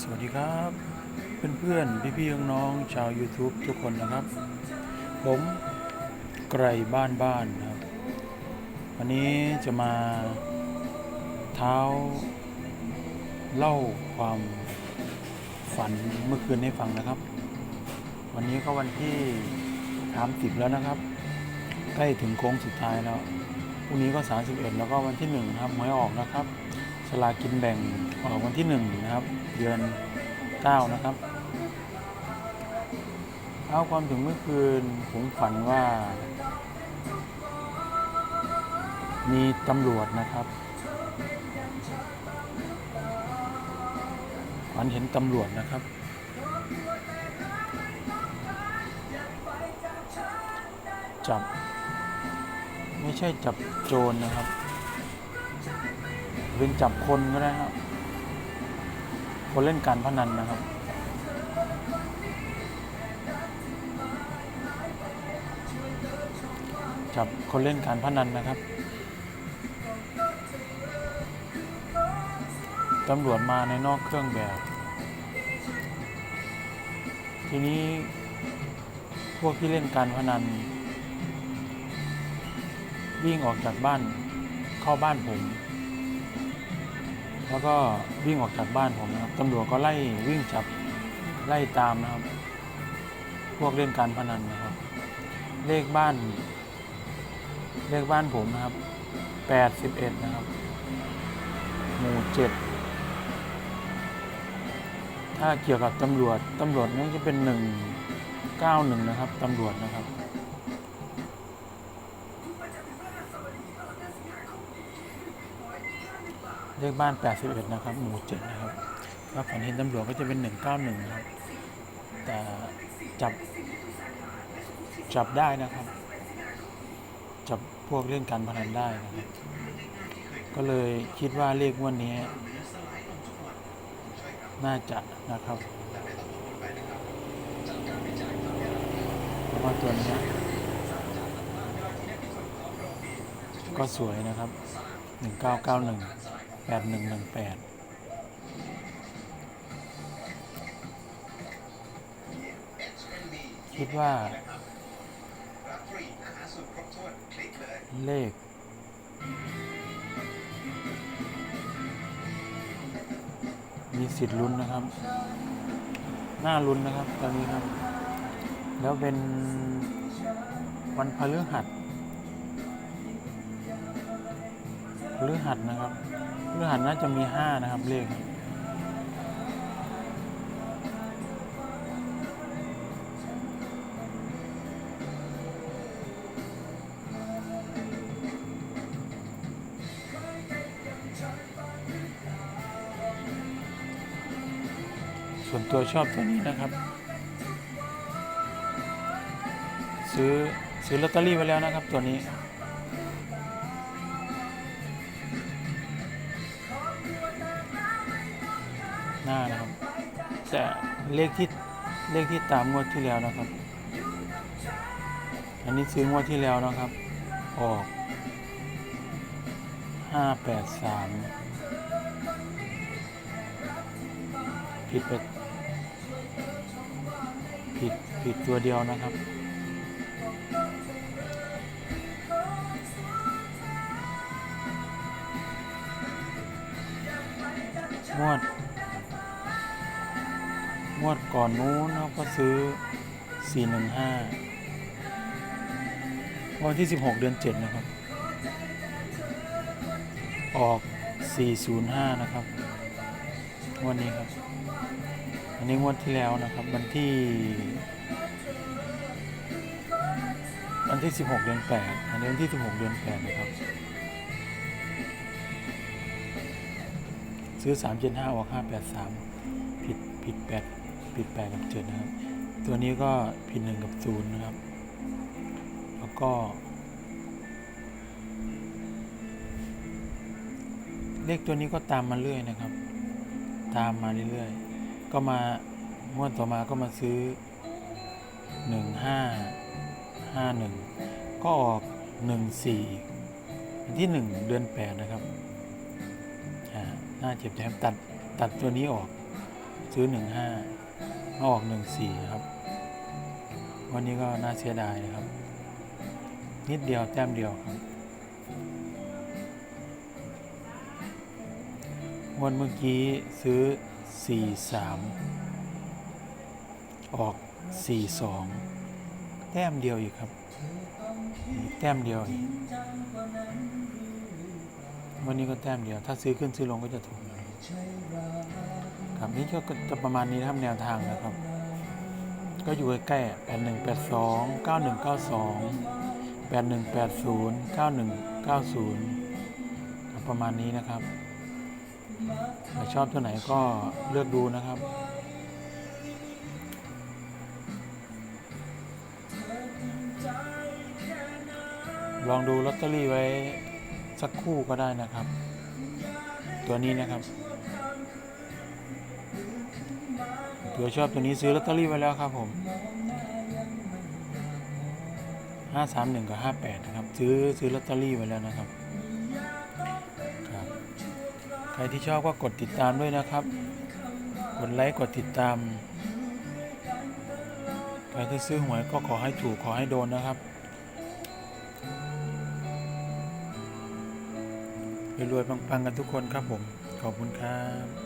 สวัสดีครับ เพื่อนๆ พี่ๆ น้องๆชาว YouTube ทุกคนนะครับ ผมไกรบ้านบ้านครับ วันนี้จะมาเท้าเล่าความฝันเมื่อคืนให้ฟังนะครับ วันนี้ก็วันที่30แล้วนะครับ ใกล้ถึงโค้งสุดท้ายแล้วพรุ่งนี้ก็ 31 แล้วก็วันที่1นะครับหวยออกนะครับ สลากินแบ่งออกวันที่1นะครับ เดือน9นะครับ เอาความถึงเมื่อคืนผมฝันว่า มีตำรวจนะครับฝันเห็นตำรวจนะครับ จับ ไม่ใช่จับโจรนะครับ เป็นจับคนก็ได้ครับ คนเล่นการพนันนะครับ จับคนเล่นการพนันนะครับตำรวจมาในนอกเครื่องแบบ ทีนี้พวกที่เล่นการพนัน วิ่งออกจากบ้านเข้าบ้านผม แล้วก็วิ่งออกจากบ้านผมนะครับตำรวจก็ไล่วิ่งจับไล่ตามนะครับ พวกเล่นการพนันนะครับ เลขบ้าน เลขบ้านผมนะครับ81นะครับ หมู่7ถ้าเกี่ยวกับตำรวจตำรวจนี่จะเป็น191นะครับตำรวจนะครับ เลขบ้าน 81 นะครับ หมู่7นะครับถ้าฝันเห็นตำรวจก็จะเป็น 191นะครับแต่จับ จับได้นะครับ จับพวกเล่นการพนันได้นะครับ ก็เลยคิดว่าเลขวันนี้ น่าจะนะครับเพราะว่าตัวนี้ก็สวยนะครับ 1991 8118คิดว่า เลข มีสิทธิ์ลุ้นนะครับน่าลุ้นนะครับ ตอนนี้ครับ แล้วเป็นวันพฤหัสพฤหัสนะครับ พฤหัสน่าจะมีห้านะครับเลขส่วนตัวชอบตัวนี้นะครับ ซื้อซื้อลอตเตอรี่ไว้แล้วนะครับตัวนี้ หน้านะครับแต่เลขที่เลขที่ตามงวดที่แล้วนะครับ อันนี้ซื้องวดที่แล้วนะครับ ออกห้าแปดสามผิดไปผิดผิดตัวเดียวนะครับงวด วดก่อนนู้นนะครับก็ซื้อ 415 วันที่ 16 เดือน 7 นะครับ ออก 405 นะครับวดนี้ครับ อันนี้งวดที่แล้วนะครับ วันที่ วันที่ 16 เดือน 8 อันนี้วันที่ 16 เดือน 8 นะครับ ซื้อ 375 ออก 583 ผิด ผิด 8 ผิด8กับ7นะครับ ตัวนี้ก็ผิด1กับ0นะครับ แล้วก็ เลขตัวนี้ก็ตามมาเรื่อยนะครับ ตามมาเรื่อยๆ ก็มางวดต่อมาก็มาซื้อ1551ก็ออก14วันที่1เดือน8นะครับน่าเจ็บใจครับตัดตัดตัวนี้ออกซื้อหนึ่งห้า ออกหนึ่งสี่ครับ วันนี้ก็น่าเสียดายนะครับ นิดเดียวแต้มเดียวครับวันเมื่อกี้ซื้อสี่สามออกสี่สองแต้มเดียวอีกครับ แต้มเดียวอีกวันนี้ก็แต้มเดียว ถ้าซื้อขึ้นซื้อลงก็จะถูก ครับนี่ก็จะประมาณนี้นะครับแนวทางนะครับ ก็อยู่ใกล้ๆแปดหนึ่งแปดสองเก้าหนึ่งเก้าสองแปดหนึ่งแปดศูนย์เก้าหนึ่งเก้าศูนย์ประมาณนี้นะครับชอบตัวไหนก็เลือกดูนะครับลองดูลอตเตอรี่ไว้สักคู่ก็ได้นะครับ ตัวนี้นะครับ เผื่อชอบตัวนี้ซื้อลอตเตอรี่ไว้แล้วครับผม531กับ58นะครับ ซื้อซื้อลอตเตอรี่ไว้แล้วนะครับครับ ใครที่ชอบก็กดติดตามด้วยนะครับ กดไลค์กดติดตาม ใครที่ซื้อหวยก็ขอให้ถูกขอให้โดนนะครับรวยๆปังๆกันทุกคนครับผม ขอบคุณครับ